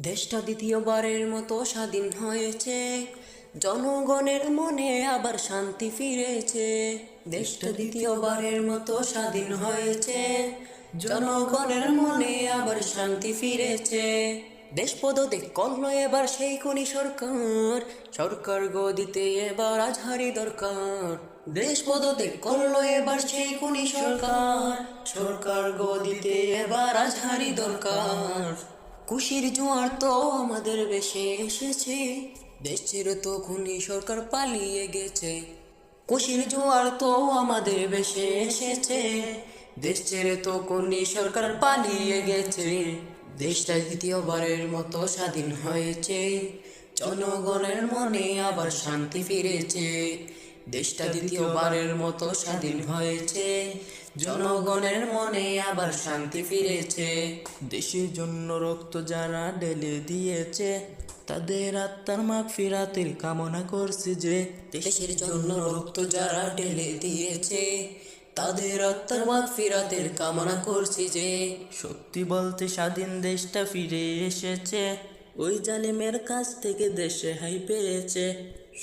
দেশটা দ্বিতীয়বারের মতো স্বাধীন হয়েছে। জনগণের মনে আবার শান্তি ফিরেছে। দেশটা দ্বিতীয়বারের মতো স্বাধীন হয়েছে। জনগণের মনে আবার শান্তি ফিরেছে। দেশ পদতে করল এবার সেই কোনি সরকার। সরকার গদিতে এবার আজহারি দরকার। দেশ পদতে করল এবার সেই কোনি সরকার। সরকার গদিতে এবার আজহারি দরকার। খুশির জোয়ার তো আমাদের বেশে এসেছে। দেশ ছেড়ে তো খুনি সরকার পালিয়ে গেছে। খুশির জোয়ার তো আমাদের বেশে এসেছে। দেশ ছেড়ে তো খুনি সরকার পালিয়ে গেছে। দেশটা দ্বিতীয়বারের মতো স্বাধীন হয়েছে। জনগণের মনে আবার শান্তি ফিরেছে। দেশটা দ্বিতীয়বারের মতো স্বাধীন হয়েছে। জনগণের মনে আবার শান্তি ফিরেছে। দেশের জন্য রক্ত যারা ঢেলে দিয়েছে তাদের আত্মার মাগ ফিরাতের কামনা করছি যে দেশের জন্য রক্ত যারা ঢেলে দিয়েছে তাদের আত্মার মাগ ফিরাতের কামনা করছি যে সত্যি বলতে স্বাধীন দেশটা ফিরে এসেছে। ওই জালিমের কাছ থেকে দেশে হাই পেয়েছে।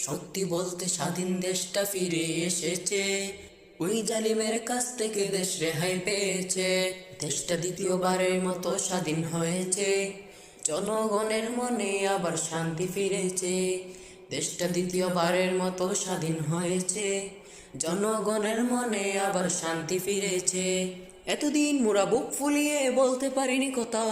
সত্যি বলতে স্বাধীন দেশটা ফিরে এসেছে। ওই জালিমের কাছ থেকে দেশ রেহাই পেয়েছে। দেশটা দ্বিতীয়বারের মতো স্বাধীন হয়েছে। জনগণের মনে আবার শান্তি ফিরেছে। দেশটা দ্বিতীয়বারের মতো স্বাধীন হয়েছে। জনগণের মনে আবার শান্তি ফিরেছে। এতদিন মোরা বুক ফুলিয়ে বলতে পারিনি কথা।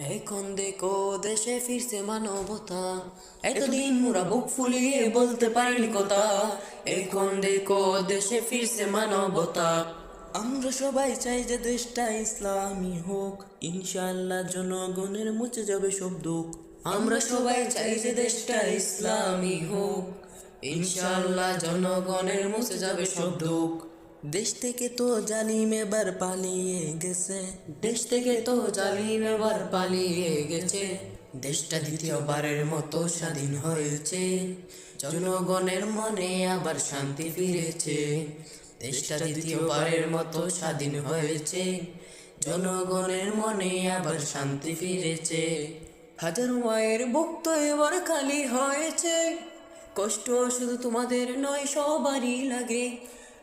এখন দেখো দেশে ফিরছে মানবতা। এতদিন মোরা বুক ফুলিয়ে বলতে পারিনি কথা। এখন দেখো দেশে ফিরছে মানবতা। আমরা সবাই চাই যে দেশটা ইসলামী হোক। ইনশাআল্লাহ জনগণের মুছে যাবে সব দুঃখ। আমরা সবাই চাই যে দেশটা ইসলামী হোক। ইনশাআল্লাহ জনগণের মুছে যাবে সব দুঃখ। দেশ থেকে তো জালিম এবার পালিয়ে গেছে দেশ থেকে তো জালিম এবার পালিয়ে গেছে দেশটা দ্বিতীয়বারের মতো স্বাধীন হয়েছে জনগণের মনে আবার শান্তি ফিরেছে দেশটা দ্বিতীয়বারের মতো স্বাধীন হয়েছে জনগণের মনে আবার শান্তি ফিরেছে হাজার মায়ের ভক্ত এবার খালি হয়েছে কষ্ট শুধু তোমাদের নয় সবারই লাগে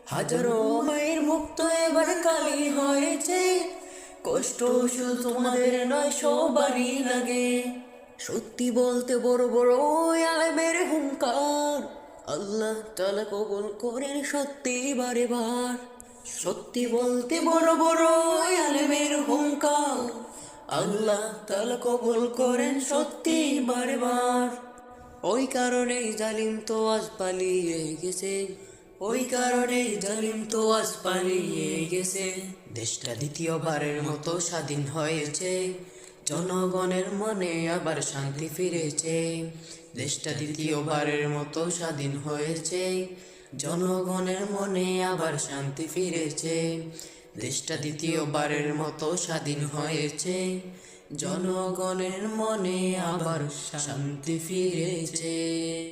হাজারো মায়ের মুক্ত এবার কালি হয়েছে। কষ্ট শুধু তোমাদের নয়, সবারই লাগে। সত্যি বলতে বড় বড় আলেমের হুঙ্কার। আল্লাহ তালা কবল করেন সত্যি বারে বার। সত্যি বলতে বড় বড় আলেমের হুঙ্কার। আল্লাহ তালা কবল করেন সত্যি বারে বার। ওই কারণেই জালিম তো আজ পালিয়ে গেছে। ওই কারণেই জালিম তো আজ পালিয়ে গেছে। দেশটা দ্বিতীয়বারের মতো স্বাধীন হয়েছে। জনগণের মনে আবার শান্তি ফিরেছে। দেশটা দ্বিতীয়বারের মতো স্বাধীন হয়েছে। জনগণের মনে আবার শান্তি ফিরেছে। দেশটা দ্বিতীয়বারের মতো স্বাধীন হয়েছে। জনগণের মনে আবার শান্তি ফিরেছে।